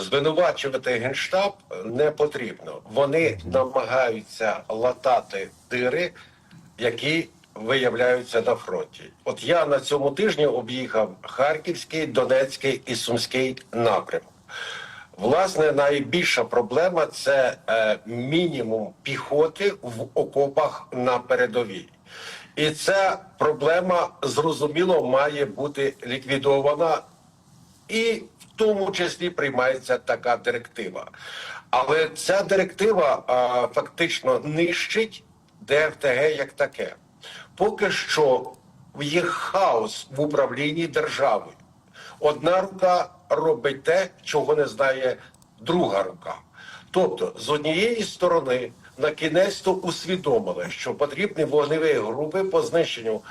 Звинувачувати генштаб не потрібно. Вони намагаються латати дири, які виявляються на фронті. От я на цьому тижні об'їхав Харківський, Донецький і Сумський напрямок. Власне, найбільша проблема це е, мінімум піхоти в окопах на передовій. І ця проблема зрозуміло має бути ліквідована і в тому числі приймається така директива. Але ця директива а, фактично нищить ДФТГ як таке. Поки що є хаос в управлінні державою. Одна рука робить те, чого не знає друга рука. Тобто, з однієї сторони, на кінець то усвідомили, що потрібні вогневі групи по знищенню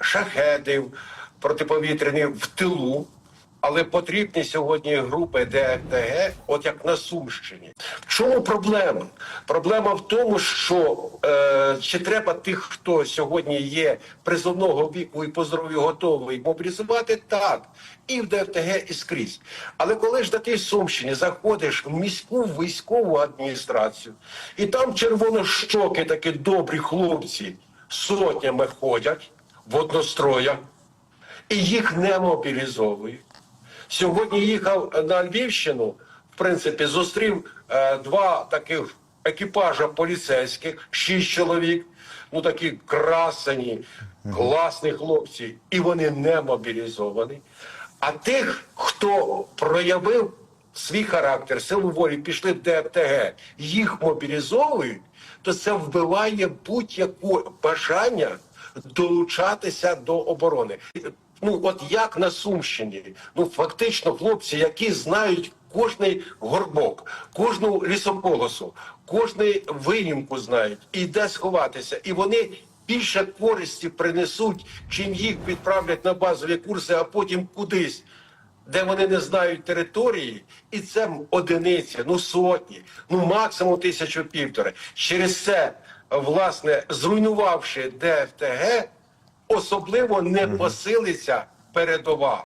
шахедів, протиповітряні в тилу. Але потрібні сьогодні групи ДФТГ, от як на Сумщині. В чому проблема? Проблема в тому, що е, чи треба тих, хто сьогодні є призовного віку і по здоров'ю готовий мобілізувати, так, і в ДФТГ, і скрізь. Але коли ж на тій Сумщині заходиш в міську військову адміністрацію, і там червонощоки, такі добрі хлопці, сотнями ходять в одностроях, і їх не мобілізовують. Сьогодні їхав на Львівщину, в принципі, зустрів е, два таких екіпажа поліцейських, шість чоловік, ну такі красені, класні хлопці, і вони не мобілізовані. А тих, хто проявив свій характер, силу волі, пішли в ДФТГ, їх мобілізовують, то це вбиває будь-яке бажання долучатися до оборони. Ну от як на Сумщині, ну фактично хлопці, які знають кожний горбок, кожну лісополосу, кожний виїмку знають і де сховатися, і вони. Більше користі принесуть, чим їх відправлять на базові курси, а потім кудись, де вони не знають території, і це одиниці, ну сотні, ну максимум тисячу півтори. Через це, власне, зруйнувавши ДФТГ, особливо не посилиться передова.